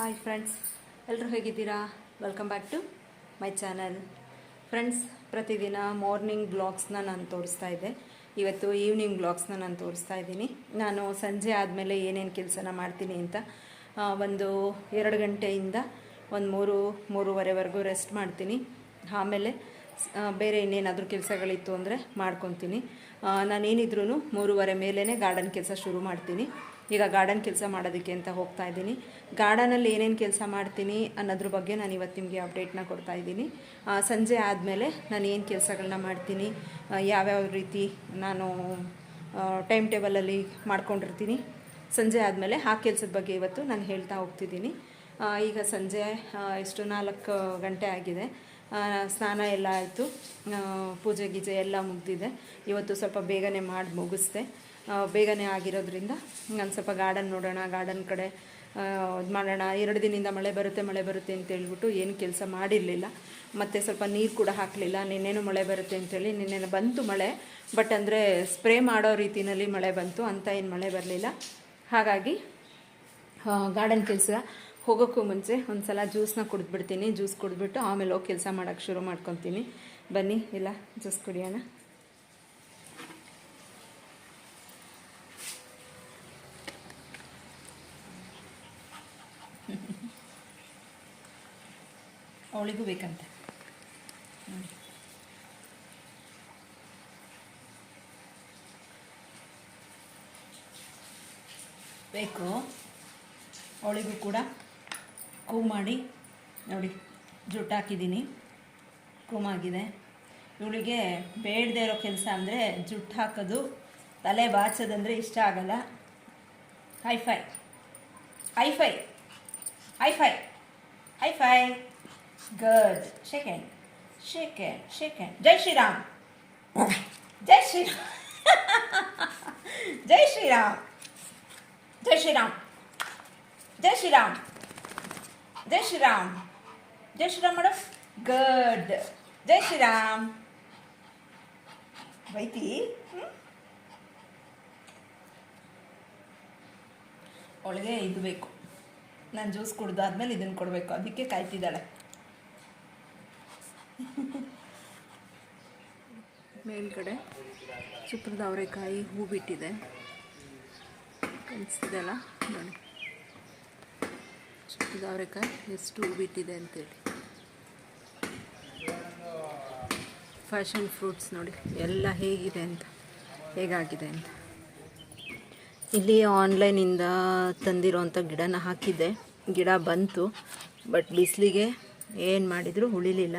Hi friends ಎಲ್ಲರೂ ಹೇಗಿದ್ದೀರಾ? Welcome back to my channel friends ಪ್ರತಿದಿನ ಮಾರ್ನಿಂಗ್ ಬ್ಲಾಗ್ಸ್ನ ನಾನು ತೋರಿಸ್ತಾ ಇದ್ದೆ. ಇವತ್ತು ಈವ್ನಿಂಗ್ ಬ್ಲಾಗ್ಸ್ನ ನಾನು ತೋರಿಸ್ತಾ ಇದ್ದೀನಿ. ನಾನು ಸಂಜೆ ಆದಮೇಲೆ ಏನೇನು ಕೆಲಸನ ಮಾಡ್ತೀನಿ ಅಂತ ಒಂದು ಎರಡು ಗಂಟೆಯಿಂದ ಒಂದು ಮೂರು, ಮೂರುವರೆವರೆಗೂ ರೆಸ್ಟ್ ಮಾಡ್ತೀನಿ. ಆಮೇಲೆ ಬೇರೆ ಇನ್ನೇನಾದರೂ ಕೆಲಸಗಳಿತ್ತು ಅಂದರೆ ಮಾಡ್ಕೊತೀನಿ. ನಾನೇನಿದ್ರೂ ಮೂರುವರೆ ಮೇಲೇ ಗಾರ್ಡನ್ ಕೆಲಸ ಶುರು ಮಾಡ್ತೀನಿ. ಈಗ ಗಾರ್ಡನ್ ಕೆಲಸ ಮಾಡೋದಕ್ಕೆ ಅಂತ ಹೋಗ್ತಾ ಇದ್ದೀನಿ. ಗಾರ್ಡನಲ್ಲಿ ಏನೇನು ಕೆಲಸ ಮಾಡ್ತೀನಿ ಅನ್ನೋದ್ರ ಬಗ್ಗೆ ನಾನು ಇವತ್ತು ನಿಮಗೆ ಅಪ್ಡೇಟ್ನ ಕೊಡ್ತಾ ಇದ್ದೀನಿ. ಸಂಜೆ ಆದಮೇಲೆ ನಾನು ಏನು ಕೆಲಸಗಳನ್ನ ಮಾಡ್ತೀನಿ ಯಾವ್ಯಾವ ರೀತಿ ನಾನು ಟೈಮ್ ಟೇಬಲಲ್ಲಿ ಮಾಡ್ಕೊಂಡಿರ್ತೀನಿ. ಸಂಜೆ ಆದಮೇಲೆ ಆ ಕೆಲಸದ ಬಗ್ಗೆ ಇವತ್ತು ನಾನು ಹೇಳ್ತಾ ಹೋಗ್ತಿದ್ದೀನಿ. ಈಗ ಸಂಜೆ ಎಷ್ಟು ನಾಲ್ಕು ಗಂಟೆ ಆಗಿದೆ. ಸ್ನಾನ ಎಲ್ಲ ಆಯಿತು. ಪೂಜೆ ಗೀಜೆ ಎಲ್ಲ ಮುಗ್ದಿದೆ. ಇವತ್ತು ಸ್ವಲ್ಪ ಬೇಗನೆ ಮಾಡಿ ಮುಗಿಸ್ದೆ. ಬೇಗನೆ ಆಗಿರೋದ್ರಿಂದ ನಾನು ಸ್ವಲ್ಪ ಗಾರ್ಡನ್ ನೋಡೋಣ ಗಾರ್ಡನ್ ಕಡೆ ಇದು ಮಾಡೋಣ. ಎರಡು ದಿನದಿಂದ ಮಳೆ ಬರುತ್ತೆ ಮಳೆ ಬರುತ್ತೆ ಅಂತ ಹೇಳ್ಬಿಟ್ಟು ಏನು ಕೆಲಸ ಮಾಡಿರಲಿಲ್ಲ. ಮತ್ತು ಸ್ವಲ್ಪ ನೀರು ಕೂಡ ಹಾಕಲಿಲ್ಲ. ನಿನ್ನೇನು ಮಳೆ ಬರುತ್ತೆ ಅಂತೇಳಿ ನಿನ್ನೆ ಬಂತು ಮಳೆ. ಬಟ್ ಅಂದರೆ ಸ್ಪ್ರೇ ಮಾಡೋ ರೀತಿಯಲ್ಲಿ ಮಳೆ ಬಂತು. ಅಂತ ಏನು ಮಳೆ ಬರಲಿಲ್ಲ. ಹಾಗಾಗಿ ಗಾರ್ಡನ್ ಕೆಲಸ ಹೋಗೋಕ್ಕೂ ಮುಂಚೆ ಒಂದು ಸಲ ಜ್ಯೂಸ್ನ ಕುಡಿದ್ಬಿಡ್ತೀನಿ. ಜ್ಯೂಸ್ ಕುಡಿದ್ಬಿಟ್ಟು ಆಮೇಲೆ ಹೋಗಿ ಕೆಲಸ ಮಾಡೋಕ್ಕೆ ಶುರು ಮಾಡ್ಕೊತೀನಿ. ಬನ್ನಿ, ಇಲ್ಲ ಜ್ಯೂಸ್ ಕುಡಿಯೋಣ. ಅವಳಿಗೂ ಬೇಕಂತೆ. ನೋಡಿ. ಬೇಕು. ಅವಳಿಗೂ ಕೂಡ ಕೂ ಮಾಡಿ, ನೋಡಿ, ಜುಟ್ಟು ಹಾಕಿದ್ದೀನಿ. ಕೂಮಾಗಿದೆ ಇವಳಿಗೆ ಬೇಡದೇ ಇರೋ ಕೆಲಸ ಅಂದರೆ ಜುಟ್ಟು ಹಾಕೋದು, ತಲೆ ಬಾಚೋದಂದರೆ ಇಷ್ಟ ಆಗಲ್ಲ. Hifi hifi hifi hifi good second second second Jai Shriram Jai Shriram Jai Shriram Jai Shriram Jai Shriram Jai Shriram Jai Shriram ಮಾಡು ಗುಡ್ ಜೈ ಶ್ರೀರಾಮ್ ಬೈತಿ ಅವಳಿಗೆ ಇದು ಬೇಕು. ನಾನು ಜ್ಯೂಸ್ ಕುಡ್ದಾದ್ಮೇಲೆ ಇದನ್ನು ಕೊಡಬೇಕು. ಅದಕ್ಕೆ ಕಾಯ್ತಿದ್ದಾಳೆ. ಮೇಲ್ಗಡೆ ಚಿತ್ರದ ಅವರೆಕಾಯಿ ಹೂ ಬಿಟ್ಟಿದೆ ಕಾಣಿಸ್ತಿದೆಯಲ್ಲ ನೋಡಿ. ಚಿತ್ರದ ಅವರೆಕಾಯಿ ಎಷ್ಟು ಹೂ ಬಿಟ್ಟಿದೆ ಅಂತೇಳಿ. ಫ್ಯಾಷನ್ ಫ್ರೂಟ್ಸ್ ನೋಡಿ. ಎಲ್ಲ ಹೇಗಿದೆ ಅಂತ, ಹೇಗಾಗಿದೆ ಅಂತ. ಇಲ್ಲಿ ಆನ್ಲೈನಿಂದ ತಂದಿರೋವಂಥ ಗಿಡನ ಹಾಕಿದ್ದೆ. ಗಿಡ ಬಂತು ಬಟ್ ಬಿಸಿಲಿಗೆ ಏನು ಮಾಡಿದರೂ ಉಳಿಲಿಲ್ಲ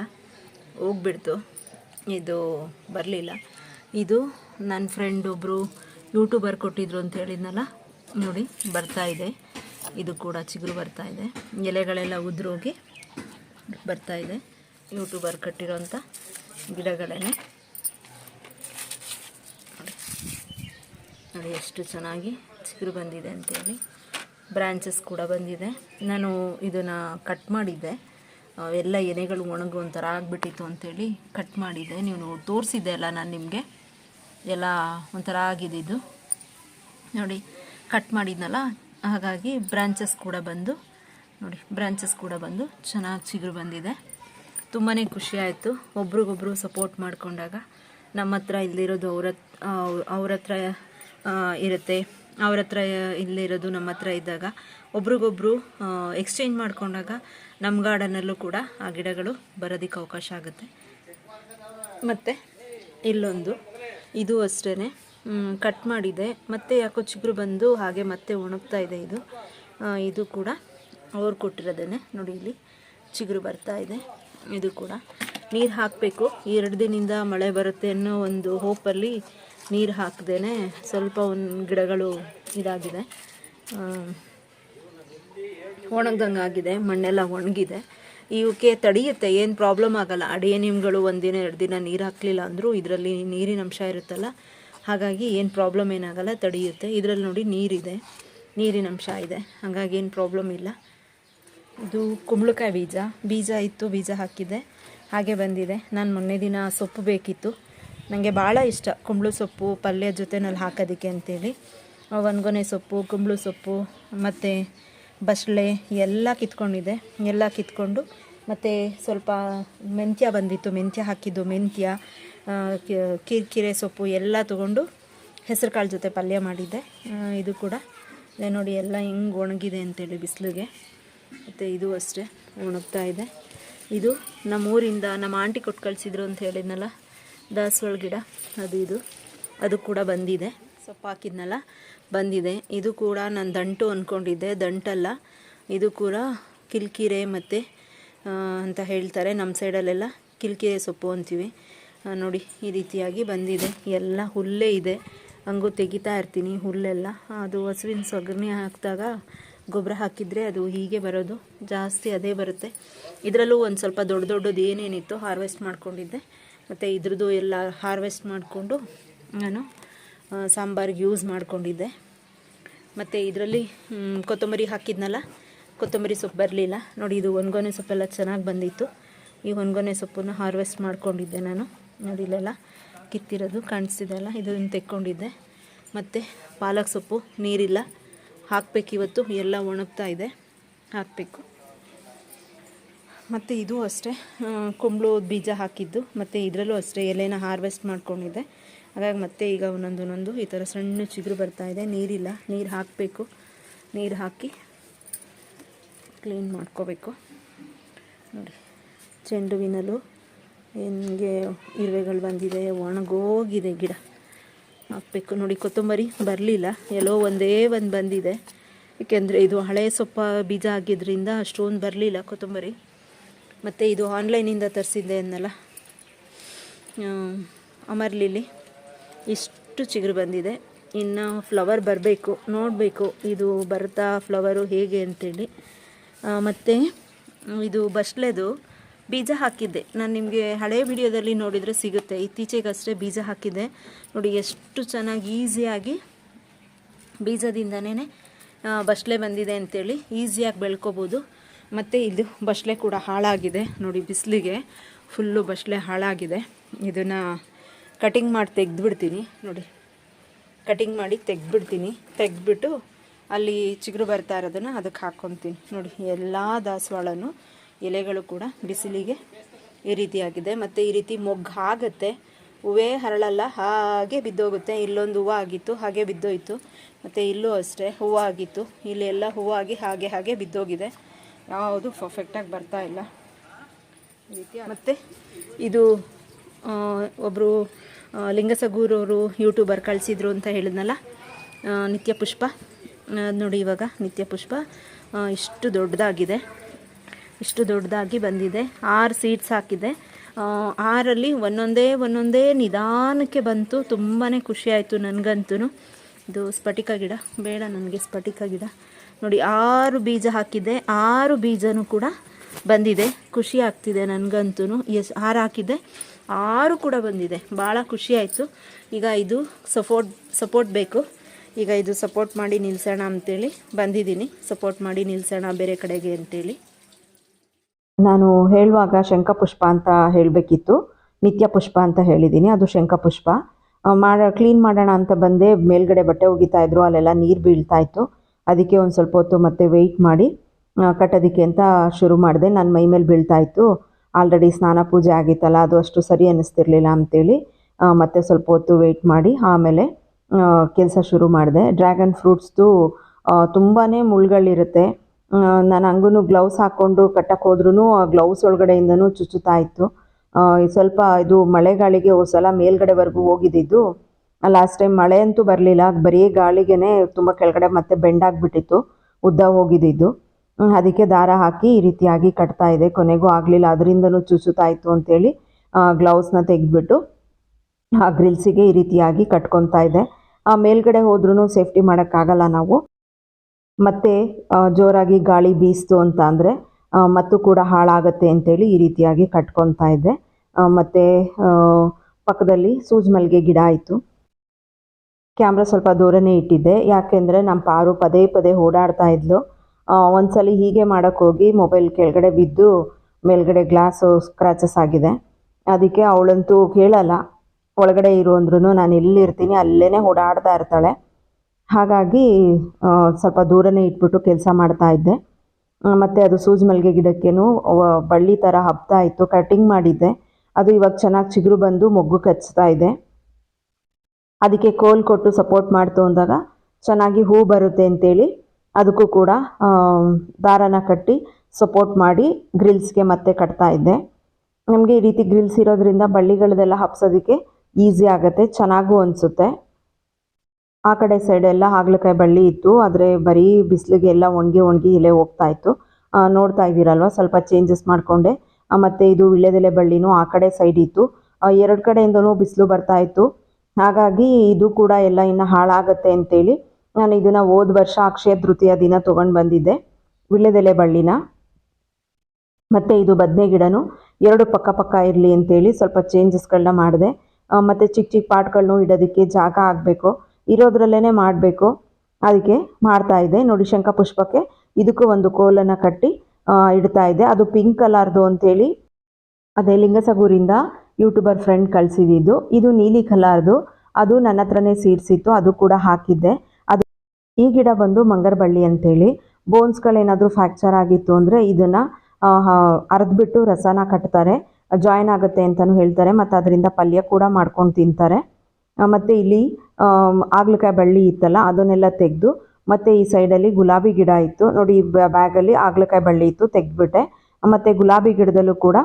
ಹೋಗ್ಬಿಡ್ತು. ಇದು ಬರಲಿಲ್ಲ. ಇದು ನನ್ನ ಫ್ರೆಂಡ್ ಒಬ್ಬರು ಯೂಟ್ಯೂಬರ್ ಕೊಟ್ಟಿದ್ರು ಅಂತ ಹೇಳಿದ್ನಲ್ಲ? ನೋಡಿ, ಬರ್ತಾ ಇದೆ. ಇದು ಕೂಡ ಚಿಗುರು ಬರ್ತಾ ಇದೆ. ಎಲೆಗಳೆಲ್ಲ ಉದುರೋಗಿ ಬರ್ತಾ ಇದೆ. ಯೂಟ್ಯೂಬರ್ ಕಟ್ಟಿರೋಂಥ ಗಿಡಗಳೇ ನೋಡಿ, ಎಷ್ಟು ಚೆನ್ನಾಗಿ ಚಿಗುರು ಬಂದಿದೆ ಅಂತೇಳಿ. ಬ್ರ್ಯಾಂಚಸ್ ಕೂಡ ಬಂದಿದೆ. ನಾನು ಇದನ್ನು ಕಟ್ ಮಾಡಿದ್ದೆ. ಎಲ್ಲ ಎಲೆಗಳು ಒಣಗು ಒಂಥರ ಆಗಿಬಿಟ್ಟಿತ್ತು ಅಂಥೇಳಿ ಕಟ್ ಮಾಡಿದೆ. ನೀವು ನೋಡಿ, ತೋರಿಸಿದ್ದೆ ಅಲ್ಲ ನಾನು ನಿಮಗೆ? ಎಲ್ಲ ಒಂಥರ ಆಗಿದ್ದು ನೋಡಿ ಕಟ್ ಮಾಡಿದ್ನಲ್ಲ? ಹಾಗಾಗಿ ಬ್ರಾಂಚಸ್ ಕೂಡ ಬಂದು, ನೋಡಿ ಬ್ರಾಂಚಸ್ ಕೂಡ ಬಂದು ಚೆನ್ನಾಗಿ ಚಿಗುರು ಬಂದಿದೆ. ತುಂಬಾ ಖುಷಿ ಆಯಿತು. ಒಬ್ರಿಗೊಬ್ರು ಸಪೋರ್ಟ್ ಮಾಡಿಕೊಂಡಾಗ. ನಮ್ಮ ಹತ್ರ ಇಲ್ಲಿರೋದು ಅವ್ರ ಅವ್ರ ಹತ್ರ ಇರುತ್ತೆ. ಅವ್ರ ಹತ್ರ ಇಲ್ಲಿರೋದು ನಮ್ಮ ಹತ್ರ ಇದ್ದಾಗ ಒಬ್ರಿಗೊಬ್ರು ಎಕ್ಸ್ಚೇಂಜ್ ಮಾಡ್ಕೊಂಡಾಗ ನಮ್ಮ ಗಾರ್ಡನಲ್ಲೂ ಕೂಡ ಆ ಗಿಡಗಳು ಬರೋದಕ್ಕೆ ಅವಕಾಶ ಆಗುತ್ತೆ. ಮತ್ತು ಇಲ್ಲೊಂದು, ಇದು ಅಷ್ಟೇ ಕಟ್ ಮಾಡಿದೆ. ಮತ್ತೆ ಯಾಕೋ ಚಿಗುರು ಬಂದು ಹಾಗೆ ಮತ್ತೆ ಒಣಗ್ತಾ ಇದೆ ಇದು. ಇದು ಕೂಡ ಅವ್ರು ಕೊಟ್ಟಿರೋದೇ ನೋಡಿ ಇಲ್ಲಿ ಚಿಗುರು ಬರ್ತಾ ಇದೆ. ಇದು ಕೂಡ ನೀರು ಹಾಕಬೇಕು. ಎರಡು ದಿನದಿಂದ ಮಳೆ ಬರುತ್ತೆ ಅನ್ನೋ ಒಂದು ಹೋಪಲ್ಲಿ ನೀರು ಹಾಕ್ದೇ ಸ್ವಲ್ಪ ಒಂದು ಗಿಡಗಳು ಇದಾಗಿದೆ. ಆ, ಒಣಗ್ದಂಗೆ ಆಗಿದೆ ಮಣ್ಣೆಲ್ಲ ಒಣಗಿದೆ. ಇವಕ್ಕೆ ತಡೆಯುತ್ತೆ ಏನು ಪ್ರಾಬ್ಲಮ್ ಆಗಲ್ಲ. ಅಡಿಯನಿಮ್ಗಳು ಒಂದಿನ ಎರಡು ದಿನ ನೀರು ಹಾಕಲಿಲ್ಲ ಅಂದರೂ ಇದರಲ್ಲಿ ನೀರಿನ ಅಂಶ ಇರುತ್ತಲ್ಲ? ಹಾಗಾಗಿ ಏನು ಪ್ರಾಬ್ಲಮ್ ಏನಾಗಲ್ಲ ತಡೆಯುತ್ತೆ. ಇದರಲ್ಲಿ ನೋಡಿ ನೀರಿದೆ ನೀರಿನ ಅಂಶ ಇದೆ. ಹಾಗಾಗಿ ಏನು ಪ್ರಾಬ್ಲಮ್ ಇಲ್ಲ. ಇದು ಕುಂಬಳಕಾಯಿ ಬೀಜ. ಬೀಜ ಇತ್ತು ಬೀಜ ಹಾಕಿದ್ದೆ. ಹಾಗೆ ಬಂದಿದೆ. ನಾನು ಮೊನ್ನೆ ದಿನ ಸೊಪ್ಪು ಬೇಕಿತ್ತು. ನನಗೆ ಭಾಳ ಇಷ್ಟ ಕುಂಬಳು ಸೊಪ್ಪು ಪಲ್ಯ ಜೊತೆನಲ್ಲಿ ಹಾಕೋದಕ್ಕೆ ಅಂತೇಳಿ. ಒಣಗೊನೆ ಸೊಪ್ಪು ಕುಂಬಳು ಸೊಪ್ಪು ಮತ್ತು ಬಸಳೆ ಎಲ್ಲ ಕಿತ್ಕೊಂಡಿದೆ, ಎಲ್ಲ ಕಿತ್ಕೊಂಡು ಮತ್ತು ಸ್ವಲ್ಪ ಮೆಂತ್ಯ ಬಂದಿತ್ತು, ಮೆಂತ್ಯ ಹಾಕಿದ್ದು, ಮೆಂತ್ಯ ಕಿರಿಕಿರೆ ಸೊಪ್ಪು ಎಲ್ಲ ತೊಗೊಂಡು ಹೆಸರು ಕಾಳು ಜೊತೆ ಪಲ್ಯ ಮಾಡಿದ್ದೆ. ಇದು ಕೂಡ ನೋಡಿ, ಎಲ್ಲ ಹೆಂಗೆ ಒಣಗಿದೆ ಅಂತೇಳಿ ಬಿಸಿಲಿಗೆ. ಮತ್ತು ಇದು ಅಷ್ಟೇ, ಒಣಗ್ತಾ ಇದೆ. ಇದು ನಮ್ಮ ಊರಿಂದ ನಮ್ಮ ಆಂಟಿ ಕೊಟ್ಟು ಕಳಿಸಿದ್ರು ಅಂತ ಹೇಳಿದ್ನಲ್ಲ, ದಾಸವಾಳ ಗಿಡ, ಅದು ಇದು. ಅದು ಕೂಡ ಬಂದಿದೆ. ಸೊಪ್ಪು ಹಾಕಿದ್ನಲ್ಲ, ಬಂದಿದೆ. ಇದು ಕೂಡ ನಾನು ದಂಟು ಅಂದ್ಕೊಂಡಿದ್ದೆ ದಂಟಲ್ಲ. ಇದು ಕೂಡ ಕಿಲ್ಕಿರೆ ಮತ್ತು ಅಂತ ಹೇಳ್ತಾರೆ ನಮ್ಮ ಸೈಡಲ್ಲೆಲ್ಲ. ಕಿಲ್ಕಿರೆ ಸೊಪ್ಪು ಅಂತೀವಿ. ನೋಡಿ, ಈ ರೀತಿಯಾಗಿ ಬಂದಿದೆ. ಎಲ್ಲ ಹುಲ್ಲೇ ಇದೆ. ಹಂಗೂ ತೆಗಿತಾ ಇರ್ತೀನಿ ಹುಲ್ಲೆಲ್ಲ. ಅದು ಹಸುವಿನ ಸಗಣಿ ಹಾಕಿದಾಗ ಗೊಬ್ಬರ ಹಾಕಿದರೆ ಅದು ಹೀಗೆ ಬರೋದು. ಜಾಸ್ತಿ ಅದೇ ಬರುತ್ತೆ. ಇದರಲ್ಲೂ ಒಂದು ಸ್ವಲ್ಪ ದೊಡ್ಡ ದೊಡ್ಡದು ಏನೇನಿತ್ತು ಹಾರ್ವೆಸ್ಟ್ ಮಾಡ್ಕೊಂಡಿದ್ದೆ. ಮತ್ತು ಇದ್ರದ್ದು ಎಲ್ಲ ಹಾರ್ವೆಸ್ಟ್ ಮಾಡಿಕೊಂಡು ನಾನು ಸಾಂಬಾರಿಗೆ ಯೂಸ್ ಮಾಡಿಕೊಂಡಿದ್ದೆ. ಮತ್ತು ಇದರಲ್ಲಿ ಕೊತ್ತಂಬರಿ ಹಾಕಿದ್ನಲ್ಲ, ಕೊತ್ತಂಬರಿ ಸೊಪ್ಪು ಬರಲಿಲ್ಲ. ನೋಡಿ, ಇದು ಒಣಗೊನೆ ಸೊಪ್ಪೆಲ್ಲ ಚೆನ್ನಾಗಿ ಬಂದಿತ್ತು. ಈ ಒಣಗೊನೆ ಸೊಪ್ಪನ್ನು ಹಾರ್ವೆಸ್ಟ್ ಮಾಡ್ಕೊಂಡಿದ್ದೆ ನಾನು. ನೋಡಿ, ಇಲ್ಲೆಲ್ಲ ಕಿತ್ತಿರೋದು ಕಾಣಿಸ್ತಿದೆಯಲ್ಲ ಇದು ಇನ್ನು ತೆಕ್ಕೊಂಡಿದ್ದೆ. ಮತ್ತು ಪಾಲಕ್ ಸೊಪ್ಪು, ನೀರಿಲ್ಲ. ಹಾಕ್ಬೇಕು ಇವತ್ತು, ಎಲ್ಲ ಒಣಗ್ತಾ ಇದೆ. ಹಾಕಬೇಕು. ಮತ್ತು ಇದು ಅಷ್ಟೇ ಕುಂಬಳು ಬೀಜ ಹಾಕಿದ್ದು. ಮತ್ತು ಇದರಲ್ಲೂ ಅಷ್ಟೇ ಎಲೆನ ಹಾರ್ವೆಸ್ಟ್ ಮಾಡ್ಕೊಂಡಿದ್ದೆ. ಹಾಗಾಗಿ ಮತ್ತೆ ಈಗ ಒಂದೊಂದು ಒಂದೊಂದು ಈ ಥರ ಸಣ್ಣ ಚಿಗುರು ಬರ್ತಾ ಇದೆ. ನೀರಿಲ್ಲ. ನೀರು ಹಾಕಬೇಕು. ನೀರು ಹಾಕಿ ಕ್ಲೀನ್ ಮಾಡ್ಕೋಬೇಕು. ನೋಡಿ ಚೆಂಡುವಿನಲ್ಲೂ ಹೆಂಗೆ ಇರುವೆಗಳು ಬಂದಿದೆ. ಒಣಗೋಗಿದೆ ಗಿಡ. ಹಾಕಬೇಕು. ನೋಡಿ, ಕೊತ್ತಂಬರಿ ಬರಲಿಲ್ಲ. ಎಲ್ಲೋ ಒಂದೇ ಒಂದು ಬಂದಿದೆ. ಏಕೆಂದರೆ ಇದು ಹಳೆ ಸೊಪ್ಪ ಬೀಜ ಆಗಿದ್ದರಿಂದ ಅಷ್ಟೊಂದು ಬರಲಿಲ್ಲ ಕೊತ್ತಂಬರಿ. ಮತ್ತು ಇದು ಆನ್ಲೈನಿಂದ ತರಿಸಿದ್ದೆ ಅನ್ನಲ್ಲ. ಅಮರ್ಲಿಲಿ ಇಷ್ಟು ಚಿಗುರು ಬಂದಿದೆ. ಇನ್ನು ಫ್ಲವರ್ ಬರಬೇಕು. ನೋಡಬೇಕು ಇದು ಬರ್ತಾ ಫ್ಲವರು ಹೇಗೆ ಅಂತೇಳಿ. ಮತ್ತು ಇದು ಬಸ್ಲೆದು ಬೀಜ ಹಾಕಿದ್ದೆ. ನಾನು ನಿಮಗೆ ಹಳೆ ವಿಡಿಯೋದಲ್ಲಿ ನೋಡಿದರೆ ಸಿಗುತ್ತೆ. ಇತ್ತೀಚೆಗಷ್ಟೇ ಬೀಜ ಹಾಕಿದ್ದೆ. ನೋಡಿ, ಎಷ್ಟು ಚೆನ್ನಾಗಿ ಈಸಿಯಾಗಿ ಬೀಜದಿಂದನೇ ಬಸ್ಲೆ ಬಂದಿದೆ ಅಂತೇಳಿ ಈಸಿಯಾಗಿ ಬೆಳ್ಕೊಬೋದು. ಮತ್ತು ಇದು ಬಸ್ಲೆ ಕೂಡ ಹಾಳಾಗಿದೆ. ನೋಡಿ, ಬಿಸಿಲಿಗೆ ಫುಲ್ಲು ಬಸ್ಲೆ ಹಾಳಾಗಿದೆ. ಇದನ್ನು ಕಟಿಂಗ್ ಮಾಡಿ ತೆಗೆದ್ಬಿಡ್ತೀನಿ, ನೋಡಿ. ಕಟಿಂಗ್ ಮಾಡಿ ತೆಗೆದ್ಬಿಡ್ತೀನಿ. ತೆಗೆದ್ಬಿಟ್ಟು ಅಲ್ಲಿ ಚಿಗುರು ಬರ್ತಾ ಇರೋದನ್ನು ಅದಕ್ಕೆ ಹಾಕ್ಕೊತೀನಿ ನೋಡಿ, ಎಲ್ಲ ದಾಸವಾಳನು ಎಲೆಗಳು ಕೂಡ ಬಿಸಿಲಿಗೆ ಈ ರೀತಿಯಾಗಿದೆ. ಮತ್ತು ಈ ರೀತಿ ಮೊಗ್ಗು ಆಗುತ್ತೆ. ಹೂವೇ ಹರಳಲ್ಲ, ಹಾಗೆ ಬಿದ್ದೋಗುತ್ತೆ. ಇಲ್ಲೊಂದು ಹೂವು ಆಗಿತ್ತು, ಹಾಗೆ ಬಿದ್ದೋಯಿತು. ಮತ್ತು ಇಲ್ಲೂ ಅಷ್ಟೇ, ಹೂವು ಆಗಿತ್ತು. ಇಲ್ಲೆಲ್ಲ ಹೂವಾಗಿ ಹಾಗೆ ಹಾಗೆ ಬಿದ್ದೋಗಿದೆ. ಯಾವುದು ಪರ್ಫೆಕ್ಟಾಗಿ ಬರ್ತಾ ಇಲ್ಲ. ಮತ್ತು ಇದು ಒಬ್ಬರು ಲಿಂಗಸಗೂರವರು ಯೂಟ್ಯೂಬರ್ ಕಳಿಸಿದ್ರು ಅಂತ ಹೇಳಿದ್ನಲ್ಲ? ನಿತ್ಯ ಪುಷ್ಪ. ನೋಡಿ ಇವಾಗ ನಿತ್ಯ ಪುಷ್ಪ. ಇಷ್ಟು ದೊಡ್ಡದಾಗಿದೆ. ಇಷ್ಟು ದೊಡ್ಡದಾಗಿ ಬಂದಿದೆ. ಆರು ಸೀಡ್ಸ್ ಹಾಕಿದೆ. ಆರಲ್ಲಿ ಒಂದೊಂದೇ ಒಂದೊಂದೇ ನಿಧಾನಕ್ಕೆ ಬಂತು. ತುಂಬಾ ಖುಷಿಯಾಯಿತು ನನಗಂತೂ ಇದು ಸ್ಫಟಿಕ ಗಿಡ. ಬೇಡ ನನಗೆ ಸ್ಫಟಿಕ ಗಿಡ. ನೋಡಿ, ಆರು ಬೀಜ ಹಾಕಿದ್ದೆ ಆರು ಬೀಜನೂ ಕೂಡ ಬಂದಿದೆ. ಖುಷಿ ಆಗ್ತಿದೆ ನನಗಂತೂ ಎಸ್, ಆರು ಹಾಕಿದ್ದೆ ಆರು ಕೂಡ ಬಂದಿದೆ. ಭಾಳ ಖುಷಿ ಆಯಿತು. ಈಗ ಇದು ಸಪೋರ್ಟ್ ಸಪೋರ್ಟ್ ಬೇಕು. ಈಗ ಇದು ಸಪೋರ್ಟ್ ಮಾಡಿ ನಿಲ್ಸೋಣ ಅಂತೇಳಿ ಬಂದಿದ್ದೀನಿ. ಸಪೋರ್ಟ್ ಮಾಡಿ ನಿಲ್ಸೋಣ ಬೇರೆ ಕಡೆಗೆ ಅಂತೇಳಿ. ನಾನು ಹೇಳುವಾಗ ಶಂಖಪುಷ್ಪ ಅಂತ ಹೇಳಬೇಕಿತ್ತು. ನಿತ್ಯ ಪುಷ್ಪ ಅಂತ ಹೇಳಿದ್ದೀನಿ. ಅದು ಶಂಖಪುಷ್ಪ. ಮಾಡ ಕ್ಲೀನ್ ಮಾಡೋಣ ಅಂತ ಬಂದೆ. ಮೇಲ್ಗಡೆ ಬಟ್ಟೆ ಒಗಿತಾ ಇದ್ರು. ಅಲ್ಲೆಲ್ಲ ನೀರು ಬೀಳ್ತಾ ಇತ್ತು. ಅದಕ್ಕೆ ಒಂದು ಸ್ವಲ್ಪ ಹೊತ್ತು ಮತ್ತೆ ವೆಯ್ಟ್ ಮಾಡಿ ಕಟ್ಟೋದಕ್ಕೆ ಅಂತ ಶುರು ಮಾಡಿದೆ. ನನ್ನ ಮೈ ಮೇಲೆ ಬೀಳ್ತಾ ಇತ್ತು. ಆಲ್ರೆಡಿ ಸ್ನಾನ ಪೂಜೆ ಆಗಿತ್ತಲ್ಲ, ಅದು ಅಷ್ಟು ಸರಿ ಅನ್ನಿಸ್ತಿರ್ಲಿಲ್ಲ ಅಂತೇಳಿ ಮತ್ತೆ ಸ್ವಲ್ಪ ಹೊತ್ತು ವೆಯ್ಟ್ ಮಾಡಿ, ಆಮೇಲೆ ಕೆಲಸ ಶುರು ಮಾಡಿದೆ. ಡ್ರ್ಯಾಗನ್ ಫ್ರೂಟ್ಸ್ದು ತುಂಬಾ ಮುಳ್ಗಳಿರುತ್ತೆ. ನಾನು ಹಂಗೂ ಗ್ಲೌಸ್ ಹಾಕ್ಕೊಂಡು ಕಟ್ಟಕ್ಕೆ ಹೋದ್ರೂ ಆ ಗ್ಲೌಸ್ ಒಳಗಡೆಯಿಂದನೂ ಚುಚ್ಚುತ್ತಾ ಇತ್ತು. ಸ್ವಲ್ಪ ಇದು ಮಳೆಗಾಳಿಗೆ ಒಂದು ಸಲ ಮೇಲ್ಗಡೆವರೆಗೂ ಹೋಗಿದ್ದಿದ್ದು ಲಾಸ್ಟ್ ಟೈಮ್ ಮಳೆ ಅಂತೂ ಬರಲಿಲ್ಲ, ಬರೀ ಗಾಳಿಗೆ ತುಂಬ ಕೆಳಗಡೆ ಮತ್ತೆ ಬೆಂಡಾಗಿಬಿಟ್ಟಿತ್ತು, ಉದ್ದ ಹೋಗಿದ್ದಿದ್ದು. ಅದಕ್ಕೆ ದಾರ ಹಾಕಿ ಈ ರೀತಿಯಾಗಿ ಕಟ್ತಾ ಇದೆ. ಕೊನೆಗೂ ಆಗಲಿಲ್ಲ, ಅದರಿಂದನೂ ಚುಚ್ಚುತ್ತಾ ಇತ್ತು ಅಂತೇಳಿ ಗ್ಲೌಸ್ನ ತೆಗೆದ್ಬಿಟ್ಟು, ಆ ಗ್ರಿಲ್ಸಿಗೆ ಈ ರೀತಿಯಾಗಿ ಕಟ್ಕೊತಾ ಇದೆ. ಆ, ಮೇಲ್ಗಡೆ ಹೋದ್ರೂ ಸೇಫ್ಟಿ ಮಾಡೋಕ್ಕಾಗಲ್ಲ ನಾವು. ಮತ್ತೆ ಜೋರಾಗಿ ಗಾಳಿ ಬೀಸ್ತು ಅಂತ ಅಂದರೆ ಮತ್ತು ಕೂಡ ಹಾಳಾಗತ್ತೆ ಅಂತೇಳಿ ಈ ರೀತಿಯಾಗಿ ಕಟ್ಕೊತಾ ಇದ್ದೆ ಮತ್ತು ಪಕ್ಕದಲ್ಲಿ ಸೂಜ್ ಮಲ್ಲಿಗೆ ಗಿಡ ಆಯಿತು. ಕ್ಯಾಮ್ರಾ ಸ್ವಲ್ಪ ದೂರನೇ ಇಟ್ಟಿದ್ದೆ. ಯಾಕೆಂದರೆ ನಮ್ಮ ಪಾರು ಪದೇ ಪದೇ ಓಡಾಡ್ತಾ ಇದ್ಲು. ಒಂದ್ಸಲಿ ಹೀಗೆ ಮಾಡೋಕ್ಕೆ ಹೋಗಿ ಮೊಬೈಲ್ ಕೆಳಗಡೆ ಬಿದ್ದು ಮೇಲ್ಗಡೆ ಗ್ಲಾಸು ಸ್ಕ್ರಾಚಸ್ ಆಗಿದೆ. ಅದಕ್ಕೆ ಅವಳಂತೂ ಕೇಳಲ್ಲ. ಒಳಗಡೆ ಇರು ಅಂದ್ರೂ ನಾನು ಎಲ್ಲಿರ್ತೀನಿ ಅಲ್ಲೇ ಓಡಾಡ್ತಾ ಇರ್ತಾಳೆ. ಹಾಗಾಗಿ ಸ್ವಲ್ಪ ದೂರನೇ ಇಟ್ಬಿಟ್ಟು ಕೆಲಸ ಮಾಡ್ತಾ ಇದ್ದೆ. ಮತ್ತು ಅದು ಸೂಜ್ ಮಲ್ಲಿಗೆ ಗಿಡಕ್ಕೇನು ಬಳ್ಳಿ ಥರ ಹಬ್ತಾ ಇತ್ತು ಕಟಿಂಗ್ ಮಾಡಿದ್ದೆ. ಅದು ಇವಾಗ ಚೆನ್ನಾಗಿ ಚಿಗುರು ಬಂದು ಮೊಗ್ಗು ಕಚ್ತಾ ಇದೆ. ಅದಕ್ಕೆ ಕೋಲ್ ಕೊಟ್ಟು ಸಪೋರ್ಟ್ ಮಾಡ್ತು ಅಂದಾಗ, ಚೆನ್ನಾಗಿ ಹೂ ಬರುತ್ತೆ ಅಂತೇಳಿ ಅದಕ್ಕೂ ಕೂಡ ದಾರನ ಕಟ್ಟಿ ಸಪೋರ್ಟ್ ಮಾಡಿ ಗ್ರಿಲ್ಸ್ಗೆ ಮತ್ತೆ ಕಟ್ತಾ ಇದ್ದೆ. ನಮಗೆ ಈ ರೀತಿ ಗ್ರಿಲ್ಸ್ ಇರೋದ್ರಿಂದ ಬಳ್ಳಿಗಳದೆಲ್ಲ ಹಬ್ಸೋದಕ್ಕೆ ಈಸಿ ಆಗುತ್ತೆ, ಚೆನ್ನಾಗೂ ಅನಿಸುತ್ತೆ. ಆ ಕಡೆ ಸೈಡ್ ಎಲ್ಲ ಹಾಗಲಕಾಯಿ ಬಳ್ಳಿ ಇತ್ತು, ಆದರೆ ಬರೀ ಬಿಸಿಲಿಗೆ ಎಲ್ಲ ಒಣಗಿ ಒಣಗಿ ಇಲ್ಲೇ ಹೋಗ್ತಾ ಇತ್ತು. ನೋಡ್ತಾ ಇದ್ದೀರಲ್ವ, ಸ್ವಲ್ಪ ಚೇಂಜಸ್ ಮಾಡಿಕೊಂಡೆ. ಮತ್ತು ಇದು ವಿಳ್ಯದೆಲೆ ಬಳ್ಳಿನೂ ಆ ಕಡೆ ಸೈಡ್ ಇತ್ತು. ಎರಡು ಕಡೆಯಿಂದನೂ ಬಿಸಿಲು ಬರ್ತಾ ಇತ್ತು. ಹಾಗಾಗಿ ಇದು ಕೂಡ ಎಲ್ಲ ಇನ್ನು ಹಾಳಾಗತ್ತೆ ಅಂತೇಳಿ ನಾನು ಇದನ್ನು ಹೋದ ವರ್ಷ ಅಕ್ಷಯ ತೃತೀಯ ದಿನ ತೊಗೊಂಡು ಬಂದಿದ್ದೆ. ವಿಳ್ಯದೆಲೆ ಬಳ್ಳಿನ. ಮತ್ತು ಇದು ಬದನೆ ಗಿಡನೂ ಎರಡು ಪಕ್ಕ ಪಕ್ಕ ಇರಲಿ ಅಂತೇಳಿ ಸ್ವಲ್ಪ ಚೇಂಜಸ್ಗಳನ್ನ ಮಾಡಿದೆ. ಮತ್ತು ಚಿಕ್ಕ ಚಿಕ್ಕ ಪಾಟ್ಗಳನ್ನು ಇಡೋದಕ್ಕೆ ಜಾಗ ಆಗಬೇಕು. ಇರೋದ್ರಲ್ಲೇ ಮಾಡಬೇಕು. ಅದಕ್ಕೆ ಮಾಡ್ತಾ ಇದ್ದೆ. ನೋಡಿ ಶಂಖಪುಷ್ಪಕ್ಕೆ ಇದಕ್ಕೂ ಒಂದು ಕೋಲನ್ನು ಕಟ್ಟಿ ಇಡ್ತಾ ಇದ್ದೆ. ಅದು ಪಿಂಕ್ ಕಲರ್ದು ಅಂತೇಳಿ ಅದೇ ಲಿಂಗಸಗೂರಿಂದ ಯೂಟ್ಯೂಬರ್ ಫ್ರೆಂಡ್ ಕಳಿಸಿದ್ದು. ಇದು ನೀಲಿ ಕಲರ್ದು. ಅದು ನನ್ನ ಹತ್ರನೇ ಸೀಡ್ಸಿತ್ತು ಅದು ಕೂಡ ಹಾಕಿದ್ದೆ. ಈ ಗಿಡ ಬಂದು ಮಂಗರಬಳ್ಳಿ ಅಂತೇಳಿ ಬೋನ್ಸ್ಗಳೇನಾದರೂ ಫ್ರ್ಯಾಕ್ಚರ್ ಆಗಿತ್ತು ಅಂದರೆ ಇದನ್ನು ಅರ್ದ್ಬಿಟ್ಟು ರಸನ ಕಟ್ತಾರೆ ಜಾಯಿನ್ ಆಗುತ್ತೆ ಅಂತಲೂ ಹೇಳ್ತಾರೆ, ಮತ್ತು ಅದರಿಂದ ಪಲ್ಯ ಕೂಡ ಮಾಡ್ಕೊಂಡು ತಿಂತಾರೆ. ಮತ್ತು ಇಲ್ಲಿ ಆಗ್ಲಕಾಯಿ ಬಳ್ಳಿ ಇತ್ತಲ್ಲ, ಅದನ್ನೆಲ್ಲ ತೆಗೆದು, ಮತ್ತು ಈ ಸೈಡಲ್ಲಿ ಗುಲಾಬಿ ಗಿಡ ಇತ್ತು. ನೋಡಿ, ಈ ಬ್ಯಾಗಲ್ಲಿ ಆಗ್ಲಕಾಯಿ ಬಳ್ಳಿ ಇತ್ತು, ತೆಗೆದ್ಬಿಟ್ಟೆ. ಮತ್ತು ಗುಲಾಬಿ ಗಿಡದಲ್ಲೂ ಕೂಡ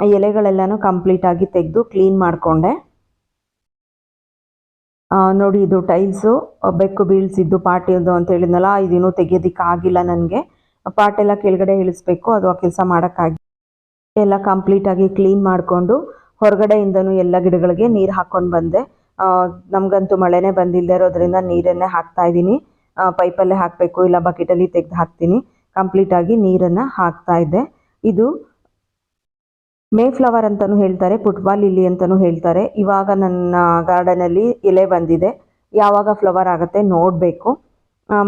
ಎಲೆಗಳೆಲ್ಲನೂ ಕಂಪ್ಲೀಟಾಗಿ ತೆಗೆದು ಕ್ಲೀನ್ ಮಾಡಿಕೊಂಡೆ. ನೋಡಿ ಇದು ಟೈಲ್ಸು ಬೆಕ್ಕು ಬೀಳ್ಸಿದ್ದು ಪಾಟಿದು ಅಂತ ಹೇಳಿದ್ನಲ್ಲ ಇದೇನು ತೆಗಿಯೋದಕ್ಕೆ ಆಗಿಲ್ಲ ನನಗೆ ಪಾಟೆಲ್ಲ ಕೆಳಗಡೆ ಇಳಿಸ್ಬೇಕು, ಅದು ಆ ಕೆಲಸ ಮಾಡೋಕ್ಕಾಗಿ. ಎಲ್ಲ ಕಂಪ್ಲೀಟಾಗಿ ಕ್ಲೀನ್ ಮಾಡಿಕೊಂಡು ಹೊರಗಡೆಯಿಂದನೂ ಎಲ್ಲ ಗಿಡಗಳಿಗೆ ನೀರು ಹಾಕ್ಕೊಂಡು ಬಂದೆ. ನಮಗಂತೂ ಮಳೆನೇ ಬಂದಿಲ್ಲದೆ ಇರೋದ್ರಿಂದ ನೀರನ್ನೇ ಹಾಕ್ತಾ ಇದ್ದೀನಿ. ಪೈಪಲ್ಲೇ ಹಾಕಬೇಕು, ಇಲ್ಲ ಬಕೆಟಲ್ಲಿ ತೆಗೆದು ಹಾಕ್ತೀನಿ. ಕಂಪ್ಲೀಟಾಗಿ ನೀರನ್ನು ಹಾಕ್ತಾ ಇದ್ದೆ. ಇದು ಮೇ ಫ್ಲವರ್ ಅಂತಲೂ ಹೇಳ್ತಾರೆ ಫುಟ್ಬಾಲ್ ಲಿಲ್ಲಿ ಅಂತಲೂ ಹೇಳ್ತಾರೆ. ಇವಾಗ ನನ್ನ ಗಾರ್ಡನಲ್ಲಿ ಎಲೆ ಬಂದಿದೆ. ಯಾವಾಗ ಫ್ಲವರ್ ಆಗುತ್ತೆ ನೋಡಬೇಕು.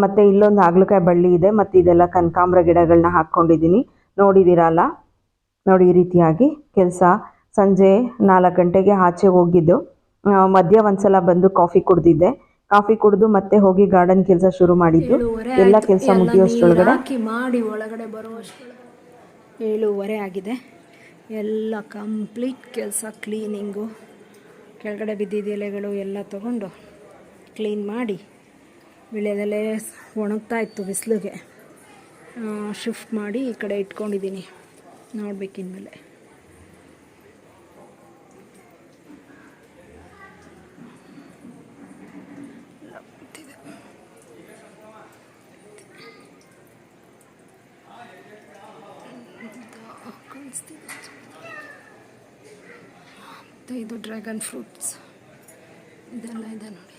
ಮತ್ತು ಇಲ್ಲೊಂದು ಹಾಗಲಕಾಯಿ ಬಳ್ಳಿ ಇದೆ ಮತ್ತು ಇದೆಲ್ಲ ಕನಕಾಂಬ್ರ ಗಿಡಗಳನ್ನ ಹಾಕ್ಕೊಂಡಿದ್ದೀನಿ. ನೋಡಿದ್ದೀರಲ್ಲ ನೋಡಿ ಈ ರೀತಿಯಾಗಿ ಕೆಲಸ. ಸಂಜೆ ನಾಲ್ಕು ಗಂಟೆಗೆ ಆಚೆ ಹೋಗಿದ್ದು. ಮಧ್ಯ ಒಂದ್ಸಲ ಬಂದು ಕಾಫಿ ಕುಡ್ದಿದ್ದೆ. ಕಾಫಿ ಕುಡಿದು ಮತ್ತೆ ಹೋಗಿ ಗಾರ್ಡನ್ ಕೆಲಸ ಶುರು ಮಾಡಿದ್ದು. ಎಲ್ಲ ಕೆಲಸ ಮುಗಿಯೋಷ್ಟ್ರೊಳಗಡೆ. ಮಾಡಿ ಒಳಗಡೆ ಬರುವಷ್ಟು ಏಳುವರೆ ಆಗಿದೆ. ಎಲ್ಲ ಕಂಪ್ಲೀಟ್ ಕೆಲಸ, ಕ್ಲೀನಿಂಗು. ಕೆಳಗಡೆ ಬಿದ್ದಿದ್ದ ಎಲೆಗಳು ಎಲ್ಲ ತಗೊಂಡು ಕ್ಲೀನ್ ಮಾಡಿ ವಿಳ್ಯದೆಲೆ ಒಣಗ್ತಾ ಇತ್ತು ಬಿಸಿಲಿಗೆ. ಶಿಫ್ಟ್ ಮಾಡಿ ಈ ಕಡೆ ಇಟ್ಕೊಂಡಿದ್ದೀನಿ. ನೋಡ್ಬೇಕಿನ್ಮೇಲೆ ಮತ್ತು ಇದು ಡ್ರ್ಯಾಗನ್ ಫ್ರೂಟ್ಸ್. ಇದೆಲ್ಲ ಇದೆ ನೋಡಿ.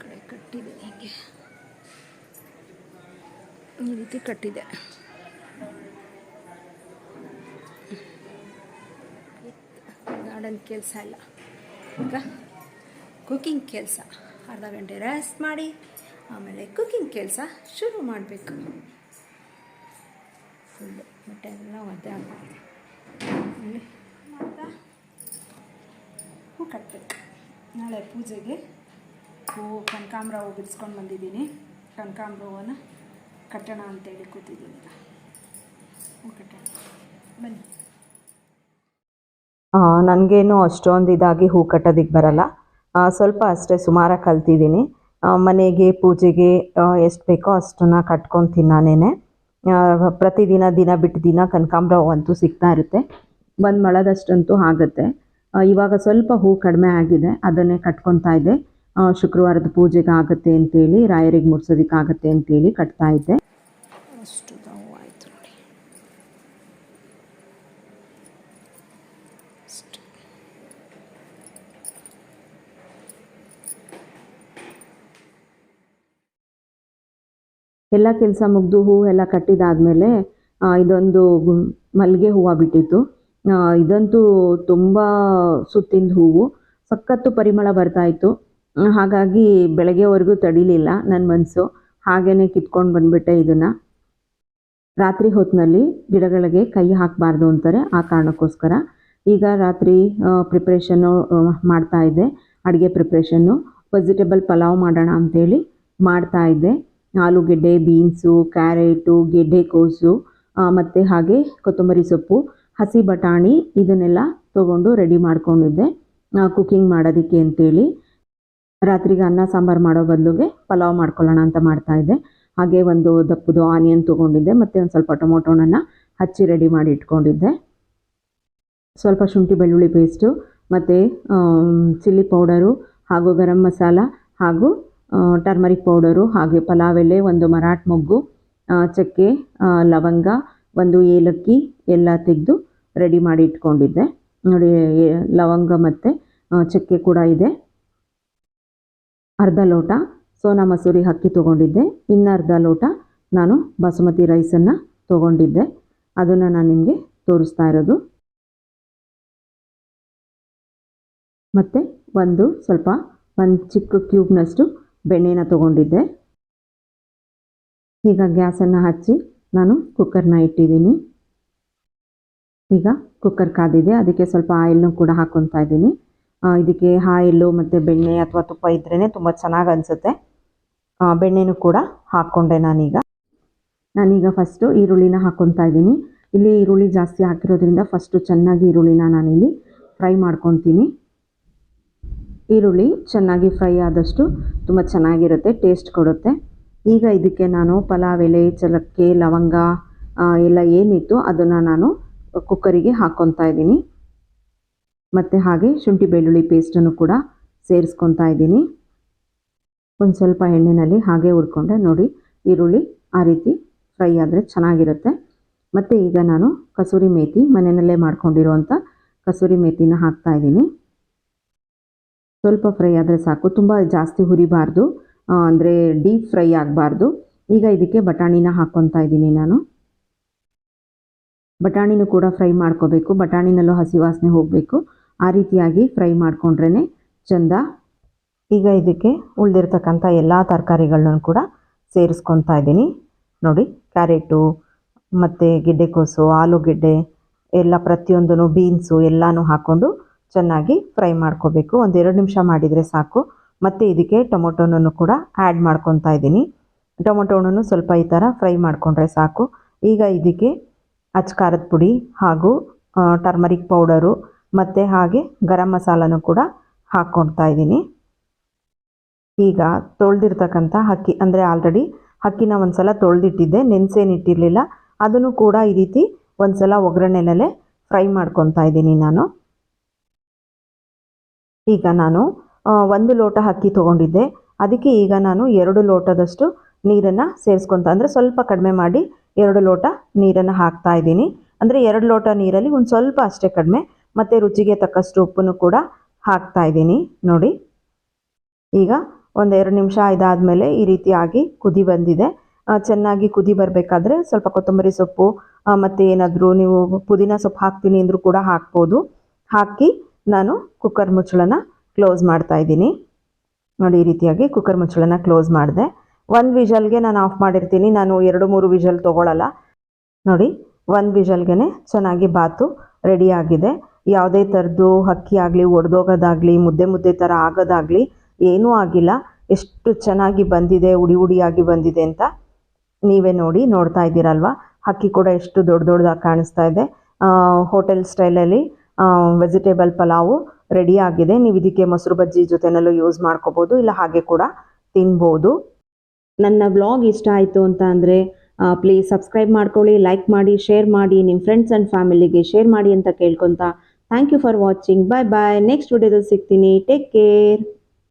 ಕಡೆ ಕಟ್ಟಿದೆ ಹೀಗೆ. ಈ ರೀತಿ ಕಟ್ಟಿದೆ. ಗಾರ್ಡನ್ ಕೆಲಸ ಇಲ್ಲ. ಈಗ ಕುಕಿಂಗ್ ಕೆಲಸ. ಅರ್ಧ ಗಂಟೆ ರೆಸ್ಟ್ ಮಾಡಿ, ಆಮೇಲೆ ಕುಕ್ಕಿಂಗ್ ಕೆಲಸ ಶುರು ಮಾಡಬೇಕು. ಫುಲ್ಲು ಬಟ್ಟೆ ಎಲ್ಲ ಒದ್ದೆ ಹೂ ಕಟ್ಟಬೇಕು ನಾಳೆ ಪೂಜೆಗೆ ಹೂವು ಕನಕಾಂಬ್ರ ಹೂವು ಬಿಡಿಸ್ಕೊಂಡು ಬಂದಿದ್ದೀನಿ. ಕನಕಾಂಬ್ರ ಹೂವನ್ನು ಕಟ್ಟೋಣ ಅಂತೇಳಿ ಕೂತಿದ್ದೀನಿ ಹೂ ಕಟ್ಟೋಣ. ಬನ್ನಿ. ನನಗೇನು ಅಷ್ಟೊಂದು ಇದಾಗಿ ಹೂ ಕಟ್ಟೋದಕ್ಕೆ ಬರಲ್ಲ. ಸ್ವಲ್ಪ ಅಷ್ಟೇ ಸುಮಾರಾಗಿ ಕಲ್ತಿದ್ದೀನಿ. ಮನೆಗೆ, ಪೂಜೆಗೆ ಎಷ್ಟು ಬೇಕೋ ಅಷ್ಟನ್ನು ಕಟ್ಕೊಂಡು ನಾನೇ ಪ್ರತಿದಿನ ದಿನ ಬಿಟ್ಟು ದಿನ ಕನಕಾಂಬ್ರ ಹೂವಂತೂ ಸಿಗ್ತಾ ಇರುತ್ತೆ. ಒಂದು ಮಳದಷ್ಟಂತೂ ಆಗುತ್ತೆ. ಇವಾಗ ಸ್ವಲ್ಪ ಹೂ ಕಡಿಮೆ ಆಗಿದೆ. ಅದನ್ನೇ ಕಟ್ಕೊತಾ ಇದ್ದೆ. ಶುಕ್ರವಾರದ ಪೂಜೆಗೆ ಆಗುತ್ತೆ ಅಂತೇಳಿ ರಾಯರಿಗೆ ಮುಡ್ಸೋದಕ್ಕೆ ಆಗುತ್ತೆ ಅಂತೇಳಿ ಕಟ್ತಾ ಇದ್ದೆ. ಅಷ್ಟು ಹೂ ಆಯಿತು ನೋಡಿ. ಅಷ್ಟು. ಎಲ್ಲ ಕೆಲಸ ಮುಗಿದು ಹೂ ಎಲ್ಲ ಕಟ್ಟಿದಾದ್ಮೇಲೆ ಇದೊಂದು ಮಲ್ಲಿಗೆ ಹೂವು ಬಿಟ್ಟಿತ್ತು. ಇದಂತೂ ತುಂಬ ಸುತ್ತಿನ ಹೂವು. ಸಖತ್ತು ಪರಿಮಳ ಬರ್ತಾ ಇತ್ತು ಹಾಗಾಗಿ ಬೆಳಗ್ಗೆವರೆಗೂ ತಡಿಲಿಲ್ಲ ನನ್ನ ಮನಸ್ಸು ಹಾಗೇ ಕಿತ್ಕೊಂಡು ಬಂದ್ಬಿಟ್ಟೆ ಇದನ್ನು. ರಾತ್ರಿ ಹೊತ್ತಿನಲ್ಲಿ ಗಿಡಗಳಿಗೆ ಕೈ ಹಾಕಬಾರ್ದು ಅಂತಾರೆ ಆ ಕಾರಣಕ್ಕೋಸ್ಕರ. ಈಗ ರಾತ್ರಿ ಪ್ರಿಪ್ರೇಷನ್ನು ಮಾಡ್ತಾ ಇದ್ದೆ ಅಡುಗೆ ಪ್ರಿಪ್ರೇಷನ್ನು ವೆಜಿಟೇಬಲ್ ಪಲಾವ್ ಮಾಡೋಣ ಅಂಥೇಳಿ ಮಾಡ್ತಾ ಇದ್ದೆ ಆಲೂಗೆಡ್ಡೆ ಬೀನ್ಸು ಕ್ಯಾರೆಟು ಗೆಡ್ಡೆಕೋಸು ಮತ್ತು ಹಾಗೆ ಕೊತ್ತಂಬರಿ ಸೊಪ್ಪು. ಹಸಿ ಬಟಾಣಿ ಇದನ್ನೆಲ್ಲ ತೊಗೊಂಡು ರೆಡಿ ಮಾಡ್ಕೊಂಡಿದ್ದೆ. ಕುಕ್ಕಿಂಗ್ ಮಾಡೋದಕ್ಕೆ ಅಂತೇಳಿ. ರಾತ್ರಿಗೆ ಅನ್ನ, ಸಾಂಬಾರು ಮಾಡೋ ಬದಲಿಗೆ ಪಲಾವ್ ಮಾಡ್ಕೊಳ್ಳೋಣ ಅಂತ ಮಾಡ್ತಾ ಇದ್ದೆ. ಹಾಗೆ ಒಂದು ದಪ್ಪದು ಆನಿಯನ್ ತೊಗೊಂಡಿದ್ದೆ. ಮತ್ತು ಒಂದು ಸ್ವಲ್ಪ ಟೊಮೊಟೊನನ್ನು ಹಚ್ಚಿ ರೆಡಿ ಮಾಡಿ ಇಟ್ಕೊಂಡಿದ್ದೆ. ಸ್ವಲ್ಪ ಶುಂಠಿ ಬೆಳ್ಳುಳ್ಳಿ ಪೇಸ್ಟು ಮತ್ತು ಚಿಲ್ಲಿ ಪೌಡರು ಹಾಗೂ ಗರಂ ಮಸಾಲ ಹಾಗೂ ಟರ್ಮರಿಕ್ ಪೌಡರು ಹಾಗೆ ಪಲಾವ್ ಎಲೆ, ಒಂದು ಮರಾಠ್ ಮೊಗ್ಗು ಚಕ್ಕೆ ಲವಂಗ, ಒಂದು ಏಲಕ್ಕಿ ಎಲ್ಲ ತೆಗೆದು ರೆಡಿ ಮಾಡಿ ಇಟ್ಕೊಂಡಿದ್ದೆ. ನೋಡಿ ಲವಂಗ ಮತ್ತು ಚಕ್ಕೆ ಕೂಡ ಇದೆ. ಅರ್ಧ ಲೋಟ ಸೋನಾ ಮಸೂರಿ ಅಕ್ಕಿ ತೊಗೊಂಡಿದ್ದೆ. ಇನ್ನು ಅರ್ಧ ಲೋಟ ನಾನು ಬಾಸುಮತಿ ರೈಸನ್ನು ತೊಗೊಂಡಿದ್ದೆ. ಅದನ್ನು ನಾನು ನಿಮಗೆ ತೋರಿಸ್ತಾ ಇರೋದು. ಮತ್ತು ಒಂದು ಸ್ವಲ್ಪ, ಒಂದು ಚಿಕ್ಕ ಕ್ಯೂಬ್ನಷ್ಟು ಬೆಣ್ಣೆನ ತೊಗೊಂಡಿದ್ದೆ. ಈಗ ಗ್ಯಾಸನ್ನು ಹಚ್ಚಿ ನಾನು ಕುಕ್ಕರ್ನ ಇಟ್ಟಿದ್ದೀನಿ. ಈಗ ಕುಕ್ಕರ್ ಕಾದಿದೆ. ಅದಕ್ಕೆ ಸ್ವಲ್ಪ ಆಯಿಲ್ನು ಕೂಡ ಹಾಕ್ಕೊತಾ ಇದ್ದೀನಿ. ಇದಕ್ಕೆ ಆಯಿಲ್ಲು ಮತ್ತು ಬೆಣ್ಣೆ ಅಥವಾ ತುಪ್ಪ ಇದ್ರೇ ತುಂಬ ಚೆನ್ನಾಗಿ ಅನಿಸುತ್ತೆ. ಬೆಣ್ಣೆನೂ ಕೂಡ ಹಾಕ್ಕೊಂಡೆ ನಾನೀಗ. ನಾನೀಗ ಫಸ್ಟು ಈರುಳ್ಳಿನ ಹಾಕ್ಕೊತಾ ಇದ್ದೀನಿ. ಇಲ್ಲಿ ಈರುಳ್ಳಿ ಜಾಸ್ತಿ ಹಾಕಿರೋದ್ರಿಂದ ಫಸ್ಟು ಚೆನ್ನಾಗಿ ಈರುಳ್ಳಿನ ನಾನಿಲ್ಲಿ ಫ್ರೈ ಮಾಡ್ಕೊತೀನಿ ಈರುಳ್ಳಿ ಚೆನ್ನಾಗಿ ಫ್ರೈ ಆದಷ್ಟು ತುಂಬ ಚೆನ್ನಾಗಿರುತ್ತೆ, ಟೇಸ್ಟ್ ಕೊಡುತ್ತೆ. ಈಗ ಇದಕ್ಕೆ ನಾನು ಪಲಾವ್, ಎಲೆ ಚಲಕ್ಕೆ ಲವಂಗ ಎಲ್ಲ ಏನಿತ್ತು ಅದನ್ನು ನಾನು ಕುಕ್ಕರಿಗೆ ಹಾಕ್ಕೊತಾ ಇದ್ದೀನಿ. ಮತ್ತು ಹಾಗೆ ಶುಂಠಿ ಬೆಳ್ಳುಳ್ಳಿ ಪೇಸ್ಟನ್ನು ಕೂಡ ಸೇರಿಸ್ಕೊತಾ ಇದ್ದೀನಿ. ಒಂದು ಸ್ವಲ್ಪ ಎಣ್ಣೆಯಲ್ಲಿ ಹಾಗೆ ಹುರ್ಕೊಂಡೆ ನೋಡಿ ಈರುಳ್ಳಿ ಆ ರೀತಿ ಫ್ರೈ ಆದರೆ ಚೆನ್ನಾಗಿರುತ್ತೆ. ಮತ್ತು ಈಗ ನಾನು ಕಸೂರಿ ಮೇಥಿ ಮನೆಯಲ್ಲೇ ಮಾಡ್ಕೊಂಡಿರುವಂಥ ಕಸೂರಿ ಮೇಥಿನ ಹಾಕ್ತಾ ಇದ್ದೀನಿ. ಸ್ವಲ್ಪ ಫ್ರೈ ಆದರೆ ಸಾಕು. ತುಂಬ ಜಾಸ್ತಿ ಹುರಿಬಾರ್ದು ಅಂದರೆ ಡೀಪ್ ಫ್ರೈ ಆಗಬಾರ್ದು. ಈಗ ಇದಕ್ಕೆ ಬಟಾಣಿನ ಹಾಕ್ಕೊತಾ ಇದ್ದೀನಿ ನಾನು. ಬಟಾಣಿನೂ ಕೂಡ ಫ್ರೈ ಮಾಡ್ಕೋಬೇಕು. ಬಟಾಣಿನಲ್ಲೂ ಹಸಿ ವಾಸನೆ ಹೋಗಬೇಕು. ಆ ರೀತಿಯಾಗಿ ಫ್ರೈ ಮಾಡಿಕೊಂಡ್ರೇ ಚೆಂದ. ಈಗ ಇದಕ್ಕೆ ಉಳಿದಿರ್ತಕ್ಕಂಥ ಎಲ್ಲ ತರಕಾರಿಗಳನ್ನೂ ಕೂಡ ಸೇರಿಸ್ಕೊತಾ ಇದ್ದೀನಿ. ನೋಡಿ, ಕ್ಯಾರೆಟು, ಮತ್ತು ಗೆಡ್ಡೆಕೋಸು ಆಲೂಗೆಡ್ಡೆ, ಎಲ್ಲ ಪ್ರತಿಯೊಂದೂ ಬೀನ್ಸು ಎಲ್ಲನೂ ಹಾಕ್ಕೊಂಡು ಚೆನ್ನಾಗಿ ಫ್ರೈ ಮಾಡ್ಕೋಬೇಕು. ಒಂದು ಎರಡು ನಿಮಿಷ ಮಾಡಿದರೆ ಸಾಕು. ಮತ್ತು ಇದಕ್ಕೆ ಟೊಮೊಟೊನೂ ಕೂಡ ಆ್ಯಡ್ ಮಾಡ್ಕೊತಾ ಇದ್ದೀನಿ. ಟೊಮೊಟೊನೂ ಸ್ವಲ್ಪ ಈ ಥರ ಫ್ರೈ ಮಾಡಿಕೊಂಡ್ರೆ ಸಾಕು. ಈಗ ಇದಕ್ಕೆ ಅಚ್ಚ ಖಾರದ ಪುಡಿ ಹಾಗೂ ಟರ್ಮರಿಕ್ ಪೌಡರು ಮತ್ತು ಹಾಗೆ ಗರಂ ಮಸಾಲನೂ ಕೂಡ ಹಾಕ್ಕೊಳ್ತಾ ಇದ್ದೀನಿ. ಈಗ ತೊಳೆದಿರ್ತಕ್ಕಂಥ ಅಕ್ಕಿ, ಅಂದರೆ ಆಲ್ರೆಡಿ ಅಕ್ಕಿನ ಒಂದು ಸಲ ತೊಳೆದಿಟ್ಟಿದ್ದೆ, ನೆನೆಸೇನಿಟ್ಟಿರಲಿಲ್ಲ. ಅದನ್ನು ಕೂಡ ಈ ರೀತಿ ಒಂದು ಸಲ ಒಗ್ಗರಣೆನಲ್ಲೇ ಫ್ರೈ ಮಾಡ್ಕೊತಾ ಇದ್ದೀನಿ ನಾನು. ಈಗ ನಾನು ಒಂದು ಲೋಟ ಅಕ್ಕಿ ತೊಗೊಂಡಿದ್ದೆ. ಅದಕ್ಕೆ ಈಗ ನಾನು ಎರಡು ಲೋಟದಷ್ಟು ನೀರನ್ನು ಸೇರಿಸ್ಕೊತ, ಅಂದರೆ ಸ್ವಲ್ಪ ಕಡಿಮೆ ಮಾಡಿ ಎರಡು ಲೋಟ ನೀರನ್ನು ಹಾಕ್ತಾ ಇದ್ದೀನಿ. ಅಂದರೆ ಎರಡು ಲೋಟ ನೀರಲ್ಲಿ ಒಂದು ಸ್ವಲ್ಪ ಅಷ್ಟೇ ಕಡಿಮೆ, ಮತ್ತು ರುಚಿಗೆ ತಕ್ಕಷ್ಟು ಉಪ್ಪನ್ನು ಕೂಡ ಹಾಕ್ತಾ ಇದ್ದೀನಿ. ನೋಡಿ, ಈಗ ಒಂದು ಎರಡು ನಿಮಿಷ ಇದಾದಮೇಲೆ ಈ ರೀತಿಯಾಗಿ ಕುದಿ ಬಂದಿದೆ. ಚೆನ್ನಾಗಿ ಕುದಿ ಬರಬೇಕಾದ್ರೆ ಸ್ವಲ್ಪ ಕೊತ್ತಂಬರಿ ಸೊಪ್ಪು ಮತ್ತು ಏನಾದರೂ ನೀವು ಪುದೀನ ಸೊಪ್ಪು ಹಾಕ್ತೀನಿ ಅಂದರೂ ಕೂಡ ಹಾಕ್ಬೋದು. ಹಾಕಿ ನಾನು ಕುಕ್ಕರ್ ಮುಚ್ಚಳನ ಕ್ಲೋಸ್ ಮಾಡ್ತಾ ಇದ್ದೀನಿ. ನೋಡಿ, ಈ ರೀತಿಯಾಗಿ ಕುಕ್ಕರ್ ಮುಚ್ಚಳನ ಕ್ಲೋಸ್ ಮಾಡಿದೆ. ಒಂದು ವಿಷಲ್ಗೆ ನಾನು ಆಫ್ ಮಾಡಿರ್ತೀನಿ. ನಾನು ಎರಡು, ಮೂರು ವಿಷಲ್ ತೊಗೊಳಲ್ಲ. ನೋಡಿ ಒಂದು ವಿಷಲ್ಗೆ ಚೆನ್ನಾಗಿ ಬಾತು ರೆಡಿ ಆಗಿದೆ. ಯಾವುದೇ ಥರದ್ದು ಅಕ್ಕಿ ಆಗಲಿ, ಒಡೆದೋಗೋದಾಗಲಿ, ಮುದ್ದೆ ಮುದ್ದೆ ಥರ ಆಗೋದಾಗಲಿ, ಏನೂ ಆಗಿಲ್ಲ. ಎಷ್ಟು ಚೆನ್ನಾಗಿ ಬಂದಿದೆ, ಉಡಿ ಉಡಿಯಾಗಿ ಬಂದಿದೆ ಅಂತ ನೀವೇ ನೋಡಿ, ನೋಡ್ತಾ ಇದ್ದೀರಲ್ವ? ಅಕ್ಕಿ ಕೂಡ ಎಷ್ಟು ದೊಡ್ಡ ದೊಡ್ಡದಾಗಿ ಕಾಣಿಸ್ತಾ ಇದೆ. ಹೋಟೆಲ್ ಸ್ಟೈಲಲ್ಲಿ ವೆಜಿಟೇಬಲ್ ಪಲಾವು ಆಗಿದೆ. ನೀವು ಇದಕ್ಕೆ ಮೊಸರು ಬಜ್ಜಿ ಜೊತೆನಲ್ಲೂ ಯೂಸ್ ಮಾಡ್ಕೋಬೋದು, ಇಲ್ಲ ಹಾಗೆ ಕೂಡ ತಿನ್ಬೋದು. ನನ್ನ ವ್ಲಾಗ್ ಇಷ್ಟ ಆಯಿತು ಅಂತ ಅಂದರೆ ಪ್ಲೀಸ್ ಸಬ್ಸ್ಕ್ರೈಬ್ ಮಾಡ್ಕೊಳ್ಳಿ ಲೈಕ್ ಮಾಡಿ ಶೇರ್ ಮಾಡಿ ನಿಮ್ಮ ಫ್ರೆಂಡ್ಸ್ ಆ್ಯಂಡ್ ಫ್ಯಾಮಿಲಿಗೆ ಶೇರ್ ಮಾಡಿ ಅಂತ ಕೇಳ್ಕೊತಾ thank you for watching bye bye next ವಿಡಿಯೋದಲ್ಲಿ ಸಿಗ್ತೀನಿ. Take care